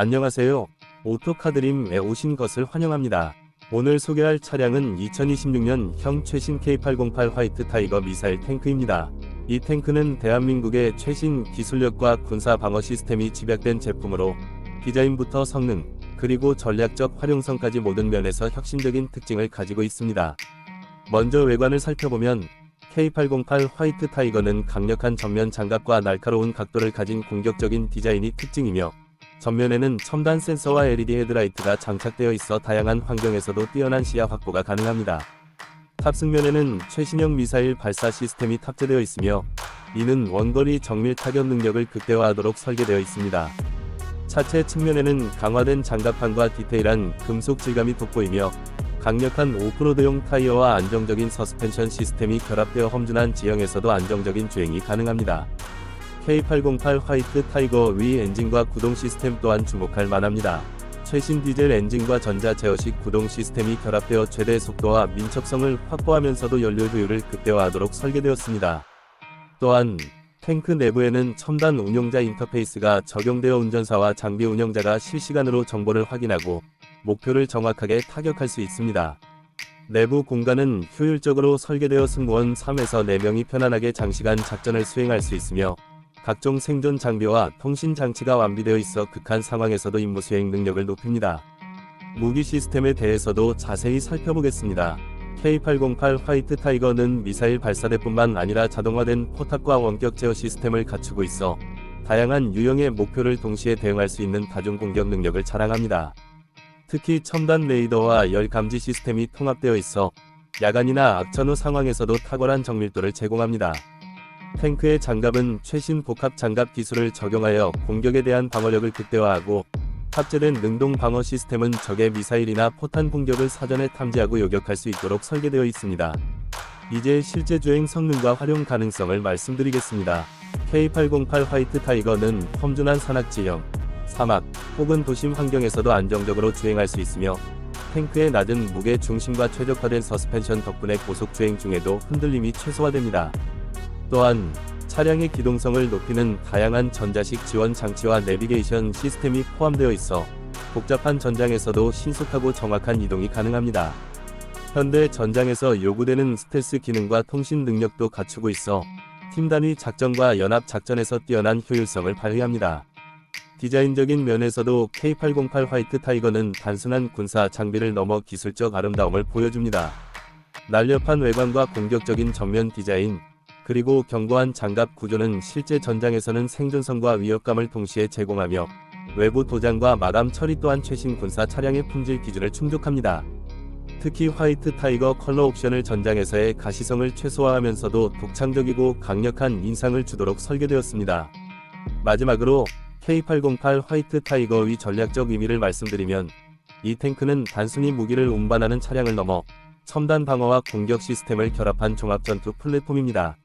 안녕하세요. 오토카드림에 오신 것을 환영합니다. 오늘 소개할 차량은 2026년 형 최신 K808 화이트 타이거 미사일 탱크입니다. 이 탱크는 대한민국의 최신 기술력과 군사 방어 시스템이 집약된 제품으로 디자인부터 성능, 그리고 전략적 활용성까지 모든 면에서 혁신적인 특징을 가지고 있습니다. 먼저 외관을 살펴보면 K808 화이트 타이거는 강력한 전면 장갑과 날카로운 각도를 가진 공격적인 디자인이 특징이며 전면에는 첨단 센서와 LED 헤드라이트가 장착되어 있어 다양한 환경에서도 뛰어난 시야 확보가 가능합니다. 탑승면에는 최신형 미사일 발사 시스템이 탑재되어 있으며 이는 원거리 정밀 타격 능력을 극대화하도록 설계되어 있습니다. 차체 측면에는 강화된 장갑판과 디테일한 금속 질감이 돋보이며 강력한 오프로드용 타이어와 안정적인 서스펜션 시스템이 결합되어 험준한 지형에서도 안정적인 주행이 가능합니다. K808 화이트 타이거 위 엔진과 구동 시스템 또한 주목할 만합니다. 최신 디젤 엔진과 전자 제어식 구동 시스템이 결합되어 최대 속도와 민첩성을 확보하면서도 연료 효율을 극대화하도록 설계되었습니다. 또한 탱크 내부에는 첨단 운용자 인터페이스가 적용되어 운전사와 장비 운영자가 실시간으로 정보를 확인하고 목표를 정확하게 타격할 수 있습니다. 내부 공간은 효율적으로 설계되어 승무원 3에서 4명이 편안하게 장시간 작전을 수행할 수 있으며 각종 생존 장비와 통신 장치가 완비되어 있어 극한 상황에서도 임무 수행 능력을 높입니다. 무기 시스템에 대해서도 자세히 살펴보겠습니다. K808 화이트 타이거는 미사일 발사대뿐만 아니라 자동화된 포탑과 원격 제어 시스템을 갖추고 있어 다양한 유형의 목표를 동시에 대응할 수 있는 다중 공격 능력을 자랑합니다. 특히 첨단 레이더와 열 감지 시스템이 통합되어 있어 야간이나 악천 후 상황에서도 탁월한 정밀도를 제공합니다. 탱크의 장갑은 최신 복합 장갑 기술을 적용하여 공격에 대한 방어력을 극대화하고 탑재된 능동 방어 시스템은 적의 미사일이나 포탄 공격을 사전에 탐지하고 요격할 수 있도록 설계되어 있습니다. 이제 실제 주행 성능과 활용 가능성을 말씀드리겠습니다. K808 화이트 타이거는 험준한 산악 지형, 사막 혹은 도심 환경에서도 안정적으로 주행할 수 있으며 탱크의 낮은 무게 중심과 최적화된 서스펜션 덕분에 고속 주행 중에도 흔들림이 최소화됩니다. 또한 차량의 기동성을 높이는 다양한 전자식 지원 장치와 내비게이션 시스템이 포함되어 있어 복잡한 전장에서도 신속하고 정확한 이동이 가능합니다. 현대 전장에서 요구되는 스텔스 기능과 통신 능력도 갖추고 있어 팀 단위 작전과 연합 작전에서 뛰어난 효율성을 발휘합니다. 디자인적인 면에서도 K808 화이트 타이거는 단순한 군사 장비를 넘어 기술적 아름다움을 보여줍니다. 날렵한 외관과 공격적인 정면 디자인, 그리고 견고한 장갑 구조는 실제 전장에서는 생존성과 위협감을 동시에 제공하며 외부 도장과 마감 처리 또한 최신 군사 차량의 품질 기준을 충족합니다. 특히 화이트 타이거 컬러 옵션을 전장에서의 가시성을 최소화하면서도 독창적이고 강력한 인상을 주도록 설계되었습니다. 마지막으로 K808 화이트 타이거의 전략적 의미를 말씀드리면 이 탱크는 단순히 무기를 운반하는 차량을 넘어 첨단 방어와 공격 시스템을 결합한 종합 전투 플랫폼입니다.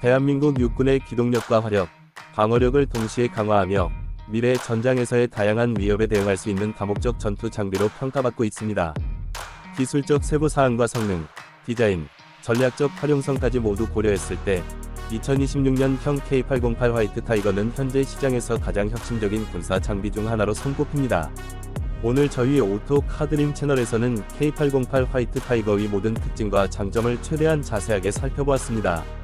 대한민국 육군의 기동력과 화력, 방어력을 동시에 강화하며 미래 전장에서의 다양한 위협에 대응할 수 있는 다목적 전투 장비로 평가받고 있습니다. 기술적 세부 사항과 성능, 디자인, 전략적 활용성까지 모두 고려했을 때 2026년형 K808 화이트 타이거는 현재 시장에서 가장 혁신적인 군사 장비 중 하나로 손꼽힙니다. 오늘 저희 오토 카드림 채널에서는 K808 화이트 타이거의 모든 특징과 장점을 최대한 자세하게 살펴보았습니다.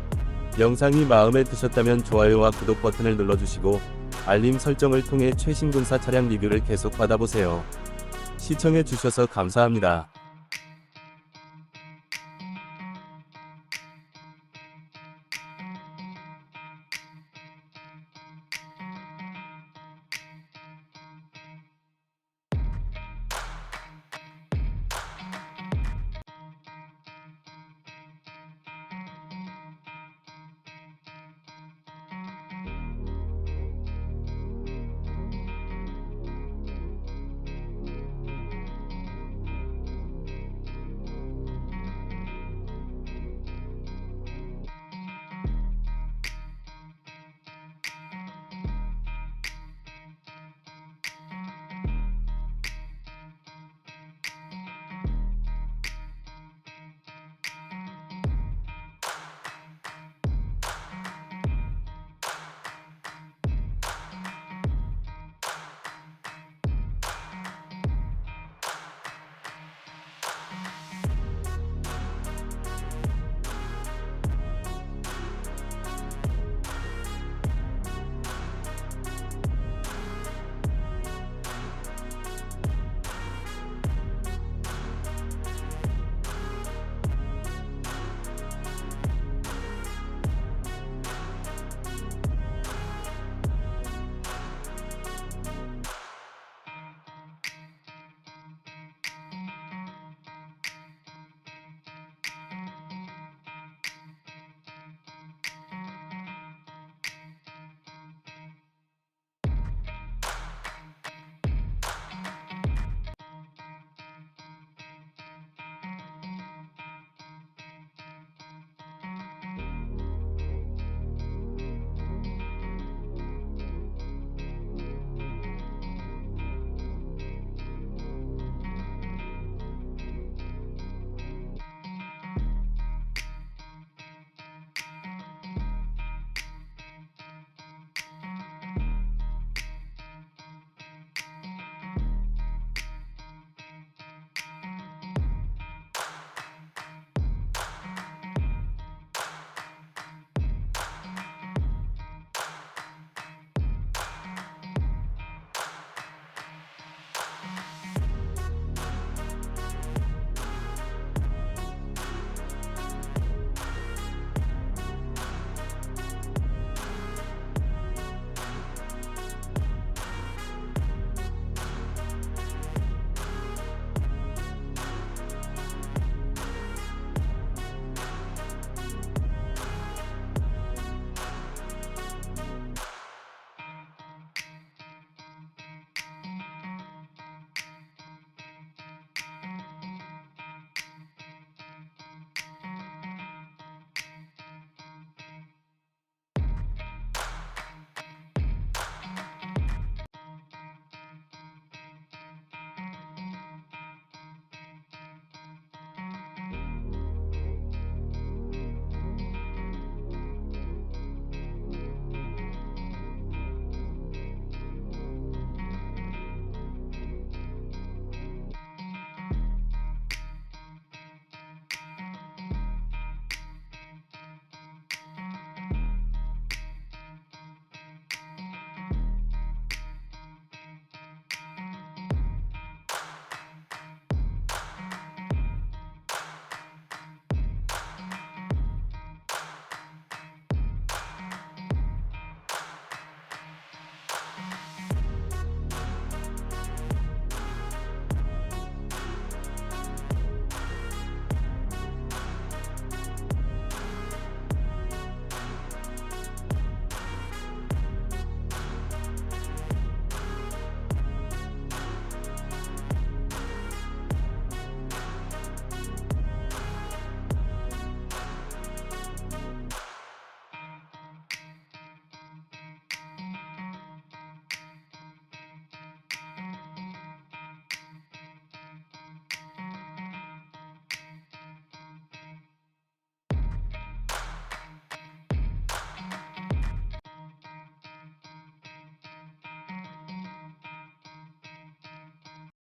영상이 마음에 드셨다면 좋아요와 구독 버튼을 눌러주시고 알림 설정을 통해 최신 군사 차량 리뷰를 계속 받아보세요. 시청해주셔서 감사합니다.